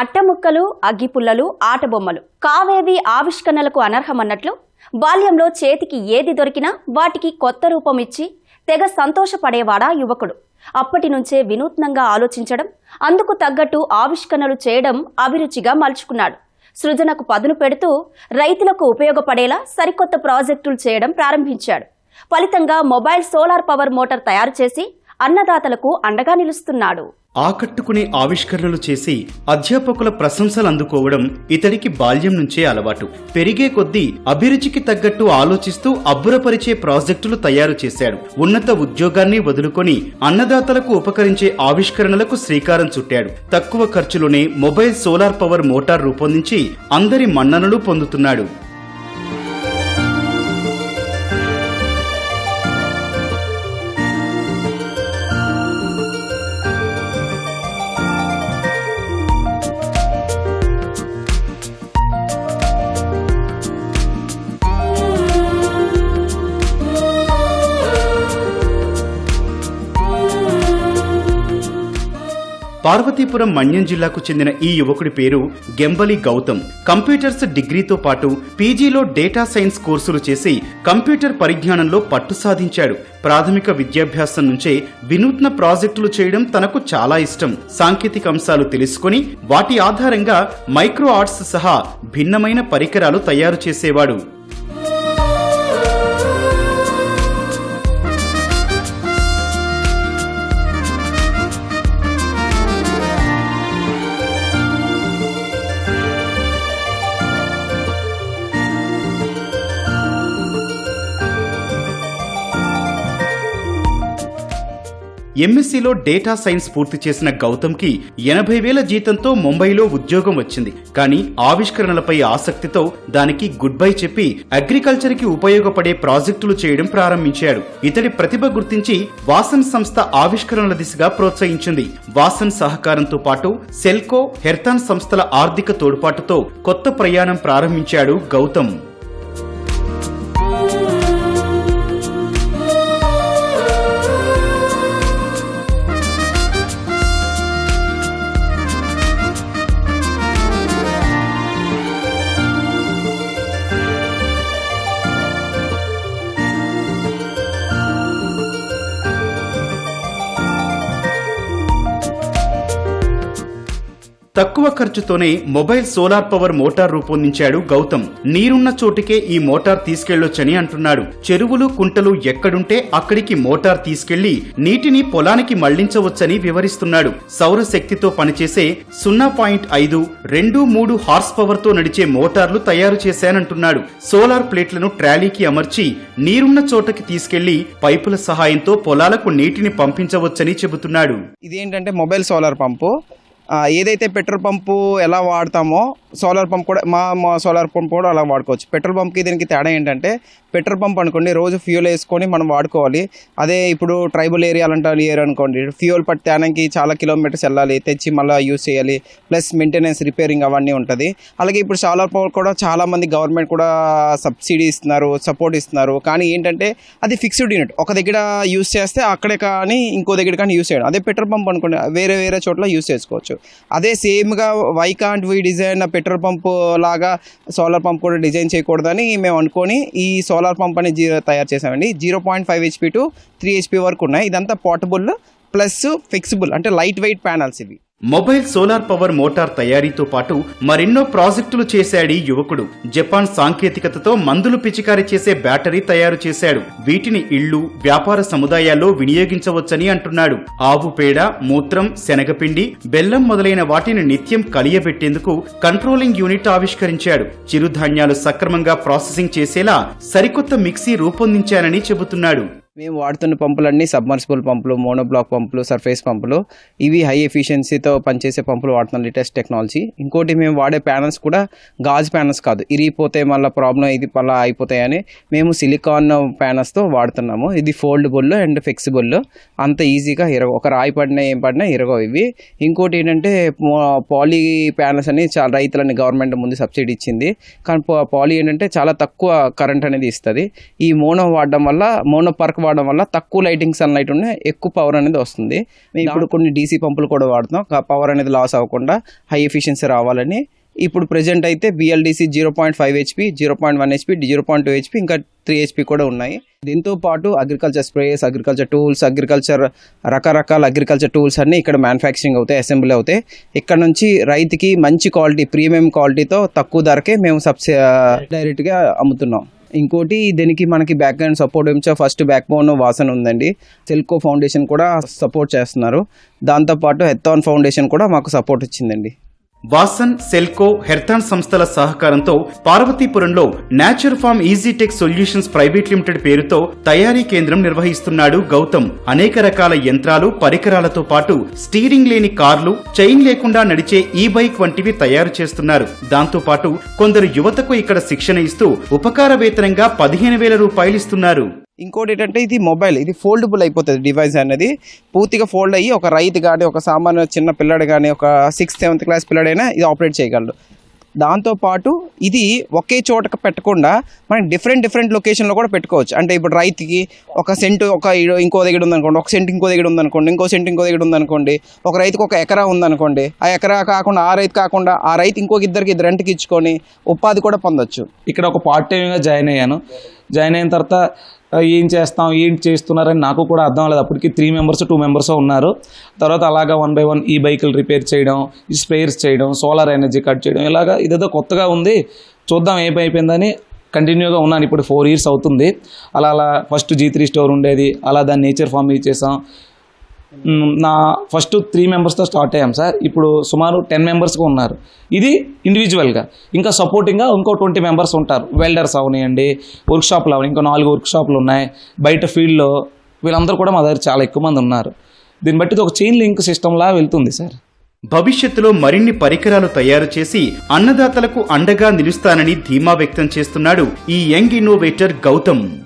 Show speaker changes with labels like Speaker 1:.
Speaker 1: అట్టముక్కలు అగ్గిపుల్లలు ఆటబొమ్మలు. కావేవి ఆవిష్కరణలకు అనర్హమన్నట్లు బాల్యంలో చేతికి ఏది దొరికినా వాటికి కొత్త రూపం ఇచ్చి తెగ సంతోషపడేవాడా యువకుడు. అప్పటి నుంచే వినూత్నంగా ఆలోచించడం అందుకు తగ్గట్టు ఆవిష్కరణలు చేయడం అభిరుచిగా మలుచుకున్నాడు. సృజనకు పదును పెడుతూ రైతులకు ఉపయోగపడేలా సరికొత్త ప్రాజెక్టులు చేయడం ప్రారంభించాడు. ఫలితంగా మొబైల్ సోలార్ పవర్ మోటార్ తయారు చేసి అన్నదాతలకు అండగా నిలుస్తున్నాడు.
Speaker 2: ఆకట్టుకునే ఆవిష్కరణలు చేసి అధ్యాపకుల ప్రశంసలు అందుకోవడం ఇతడికి బాల్యం నుంచే అలవాటు. పెరిగే కొద్దీ అభిరుచికి తగ్గట్టు ఆలోచిస్తూ అబ్బురపరిచే ప్రాజెక్టులు తయారు చేశాడు. ఉన్నత ఉద్యోగాన్ని వదులుకొని అన్నదాతలకు ఉపకరించే ఆవిష్కరణలకు శ్రీకారం చుట్టాడు. తక్కువ ఖర్చులోనే మొబైల్ సోలార్ పవర్ మోటార్ రూపొందించి అందరి మన్ననలు పొందుతున్నాడు. పార్వతీపురం మన్యం జిల్లాకు చెందిన ఈ యువకుడి పేరు గెంబలి గౌతమ్. కంప్యూటర్స్ డిగ్రీతో పాటు పీజీలో డేటా సైన్స్ కోర్సులు చేసి కంప్యూటర్ పరిజ్ఞానంలో పట్టు సాధించాడు. ప్రాథమిక విద్యాభ్యాసం నుంచే వినూత్న ప్రాజెక్టులు చేయడం తనకు చాలా ఇష్టం. సాంకేతిక అంశాలు తెలుసుకొని వాటి ఆధారంగా మైక్రో ఆర్ట్స్ సహా భిన్నమైన పరికరాలు తయారు చేసేవాడు. ఎంఎస్సీలో డేటా సైన్స్ పూర్తి చేసిన గౌతమ్కి ఎనభై వేల జీతంతో ముంబైలో ఉద్యోగం వచ్చింది. కానీ ఆవిష్కరణలపై ఆసక్తితో దానికి గుడ్ బై చెప్పి అగ్రికల్చర్కి ఉపయోగపడే ప్రాజెక్టులు చేయడం ప్రారంభించాడు. ఇతడి ప్రతిభ గుర్తించి వాసన్ సంస్థ ఆవిష్కరణల దిశగా ప్రోత్సహించింది. వాసన్ సహకారంతో పాటు సెల్కో హెర్తాన్ సంస్థల ఆర్థిక తోడ్పాటుతో కొత్త ప్రయాణం ప్రారంభించాడు గౌతమ్. తక్కువ ఖర్చుతోనే మొబైల్ సోలార్ పవర్ మోటార్ రూపొందించాడు గౌతమ్. నీరున్న చోటికే ఈ మోటార్ తీసుకెళ్ళొచ్చని అంటున్నాడు. చెరువులు కుంటలు ఎక్కడుంటే అక్కడికి మోటార్ తీసుకెళ్ళి నీటిని పొలానికి మళ్ళించవచ్చని వివరిస్తున్నాడు. సౌర శక్తితో పనిచేసే సున్నా పాయింట్ ఐదు రెండు మూడు హార్స్ పవర్తో నడిచే మోటార్లు తయారు చేశానంటున్నాడు. సోలార్ ప్లేట్లను ట్రాలీకి అమర్చి నీరున్న చోటకి తీసుకెళ్ళి పైపుల సహాయంతో పొలాలకు నీటిని పంపించవచ్చని చెబుతున్నాడు.
Speaker 3: ఇదేంటంటే మొబైల్ సోలార్ పంపు. ఏదైతే పెట్రోల్ పంపు ఎలా వాడతామో సోలార్ పంప్ కూడా మా మా సోలార్ పంప్ కూడా అలా వాడుకోవచ్చు. పెట్రోల్ పంప్కి దీనికి తేడా ఏంటంటే పెట్రోల్ పంప్ అనుకోండి రోజు ఫ్యూల్ వేసుకొని మనం వాడుకోవాలి. అదే ఇప్పుడు ట్రైబల్ ఏరియాలు అంటారు ఏరియా అనుకోండి. ఫ్యూల్ పట్టడానికి చాలా కిలోమీటర్స్ వెళ్ళాలి తెచ్చి మళ్ళీ యూస్ చేయాలి. ప్లస్ మెయింటెనెన్స్ రిపేరింగ్ అవన్నీ ఉంటుంది. అలాగే ఇప్పుడు సోలార్ పవర్ కూడా చాలామంది గవర్నమెంట్ కూడా సబ్సిడీ ఇస్తున్నారు సపోర్ట్ ఇస్తున్నారు. కానీ ఏంటంటే అది ఫిక్స్డ్ యూనిట్ ఒక దగ్గర యూస్ చేస్తే అక్కడే కానీ ఇంకో దగ్గర కానీ యూస్ చేయడం. అదే పెట్రోల్ పంప్ అనుకోండి వేరే వేరే చోట్ల యూస్ చేసుకోవచ్చు. అదే సేమ్గా why can't we design petrol pump లాగా సోలార్ పంప్ కూడా డిజైన్ చేయకూడదని మేము అనుకొని ఈ సోలార్ పంప్ అనేది జీరో తయారు చేసామండి zero point five HP to three HP వరకు ఉన్నాయి. ఇదంతా పోర్టబుల్ ప్లస్ ఫిక్సిబుల్ అంటే లైట్ వెయిట్ ప్యానల్స్ ఇవి.
Speaker 2: మొబైల్ సోలార్ పవర్ మోటార్ తయారీతో పాటు మరెన్నో ప్రాజెక్టులు చేశాడు యువకుడు. జపాన్ సాంకేతికతతో మందులు పిచికారి చేసే బ్యాటరీ తయారు చేశాడు. వీటిని ఇళ్ళు వ్యాపార సముదాయాల్లో వినియోగించవచ్చని అంటున్నాడు. ఆవు పేడ మూత్రం శనగపిండి బెల్లం మొదలైన వాటిని నిత్యం కలియబెట్టేందుకు కంట్రోలింగ్ యూనిట్ ఆవిష్కరించాడు. చిరుధాన్యాలు సక్రమంగా ప్రాసెసింగ్ చేసేలా సరికొత్త మిక్సీ రూపొందించానని చెబుతున్నాడు.
Speaker 3: మేము వాడుతున్న పంపులన్నీ సబ్మర్సిబుల్ పంపులు మోనోబ్లాక్ పంపులు సర్ఫేస్ పంపులు. ఇవి హై ఎఫిషియన్సీతో పనిచేసే పంపులు వాడుతున్నాం లేటెస్ట్ టెక్నాలజీ. ఇంకోటి మేము వాడే ప్యానల్స్ కూడా గాజు ప్యానల్స్ కాదు. ఇరిగిపోతే మళ్ళీ ప్రాబ్లం ఇది మళ్ళీ అయిపోతాయని మేము సిలికాన్ ప్యానల్స్తో వాడుతున్నాము. ఇది ఫోల్డబుల్ అండ్ ఫ్లెక్సిబుల్ అంత ఈజీగా ఇరగ ఒక రాయి పడినా ఏం పడినా ఇరగవు ఇవి. ఇంకోటి ఏంటంటే పాలీ ప్యానల్స్ అని చాలా రైతులని గవర్నమెంట్ ముందు సబ్సిడీ ఇచ్చింది. కానీ పాలీ ఏంటంటే చాలా తక్కువ కరెంట్ అనేది ఇస్తుంది. ఈ మోనో వాడడం వల్ల మోనో పర్క్ వాడడం వల్ల తక్కువ లైటింగ్ సన్లైట్ ఉన్న ఎక్కువ పవర్ అనేది వస్తుంది. మేము ఇప్పుడు కొన్ని డీసీ పంపులు కూడా వాడుతాం పవర్ అనేది లాస్ అవ్వకుండా హై ఎఫిషియన్సీ రావాలని. ఇప్పుడు ప్రెజెంట్ అయితే BLDC zero point five HP zero point one HP zero point two HP ఇంకా త్రీ హెచ్పి కూడా ఉన్నాయి. దీంతో పాటు agriculture sprays agriculture tools agriculture రకరకాల అగ్రికల్చర్ టూల్స్ అన్నీ ఇక్కడ మ్యానుఫ్యాక్చరింగ్ అవుతాయి అసెంబ్లీ అవుతాయి. ఇక్కడ నుంచి రైతుకి మంచి క్వాలిటీ ప్రీమియం క్వాలిటీతో తక్కువ ధరకే మేము సబ్సి డైరెక్ట్గా అమ్ముతున్నాం. ఇంకోటి దీనికి మనకి బ్యాక్ గ్రౌండ్ సపోర్ట్ ఏమిచో ఫస్ట్ బ్యాక్ బోన్ వాసన ఉందండి. సెల్కో ఫౌండేషన్ కూడా సపోర్ట్ చేస్తున్నారు. దాంతోపాటు హెత్తాన్ ఫౌండేషన్ కూడా మాకు సపోర్ట్ ఇచ్చిందండి.
Speaker 2: వాసన్ సెల్కో హెర్తాన్ సంస్థల సహకారంతో పార్వతీపురంలో nature farm EasyTech solutions private limited పేరుతో తయారీ కేంద్రం నిర్వహిస్తున్నాడు గౌతమ్. అనేక రకాల యంత్రాలు పరికరాలతో పాటు స్టీరింగ్ లేని కార్లు చైన్ లేకుండా నడిచే ఈ బైక్ వంటివి తయారు చేస్తున్నారు. దాంతో పాటు కొందరు యువతకు ఇక్కడ శిక్షణ ఇస్తూ ఉపకార వేతనంగా పదిహేను వేల రూపాయలు ఇస్తున్నారు.
Speaker 3: ఇంకోటి ఏంటంటే ఇది మొబైల్ ఇది ఫోల్డబుల్ అయిపోతుంది డివైస్ అనేది. పూర్తిగా ఫోల్డ్ అయ్యి ఒక రైతు కానీ ఒక సామాన్య చిన్న పిల్లడు కానీ ఒక సిక్స్త్ సెవెంత్ క్లాస్ పిల్లడైనా ఇది ఆపరేట్ చేయగలడు. దాంతోపాటు ఇది ఒకే చోటకు పెట్టకుండా మనం డిఫరెంట్ డిఫరెంట్ లొకేషన్లో కూడా పెట్టుకోవచ్చు. అంటే ఇప్పుడు రైతుకి ఒక సెంటు ఒక ఇంకో దగ్గర ఉందనుకోండి ఒక సెంటు ఇంకో దగ్గర ఉందనుకోండి ఇంకో సెంటు ఇంకో దగ్గర ఉందనుకోండి ఒక రైతుకి ఒక ఎకరా ఉందనుకోండి ఆ ఎకరా కాకుండా ఆ రైతు కాకుండా ఆ రైతు ఇంకొక ఇద్దరికి ఇద్దరు రెంట్కి ఇచ్చుకొని ఉపాధి కూడా పొందొచ్చు.
Speaker 4: ఇక్కడ ఒక పార్ట్ టైంగా జాయిన్ అయ్యాను. జాయిన్ అయిన తర్వాత ఏం చేస్తాం ఏం చేస్తున్నారని నాకు కూడా అర్థం లేదు అప్పటికి త్రీ మెంబర్స్ టూ మెంబర్స్ ఉన్నారు. తర్వాత అలాగా వన్ బై వన్ ఈ బైకులు రిపేర్ చేయడం ఈ స్పేర్స్ చేయడం సోలార్ ఎనర్జీ కట్ చేయడం ఇలాగా ఇదేదో కొత్తగా ఉంది. చూద్దాం ఏమైపోయిందని అయిపోయిందని కంటిన్యూగా ఉన్నాను. ఇప్పుడు ఫోర్ ఇయర్స్ అవుతుంది. అలా అలా ఫస్ట్ జీ త్రీ స్టోర్ ఉండేది. అలా దాన్ని నేచర్ ఫామ్ ఇచ్చేసాం నా ఫస్ట్ త్రీ మెంబర్స్తో స్టార్ట్ అయ్యాం సార్. ఇప్పుడు సుమారు టెన్ మెంబర్స్గా ఉన్నారు. ఇది ఇండివిజువల్గా ఇంకా సపోర్టింగ్గా ఇంకో ట్వంటీ మెంబర్స్ ఉంటారు. వెల్డర్స్ అవనియండి వర్క్షాప్లు అవని ఇంకో నాలుగు వర్క్షాప్లు ఉన్నాయి. బయట ఫీల్డ్లో వీళ్ళందరూ కూడా మా దగ్గర చాలా ఎక్కువ మంది ఉన్నారు. దీన్ని బట్టి ఇది ఒక చైన్ లింక్ సిస్టమ్లా వెళ్తుంది సార్.
Speaker 2: భవిష్యత్తులో మరిన్ని పరికరాలు తయారు చేసి అన్నదాతలకు అండగా నిలుస్తానని ధీమా వ్యక్తం చేస్తున్నాడు ఈ యంగ్ ఇన్నోవేటర్ గౌతమ్.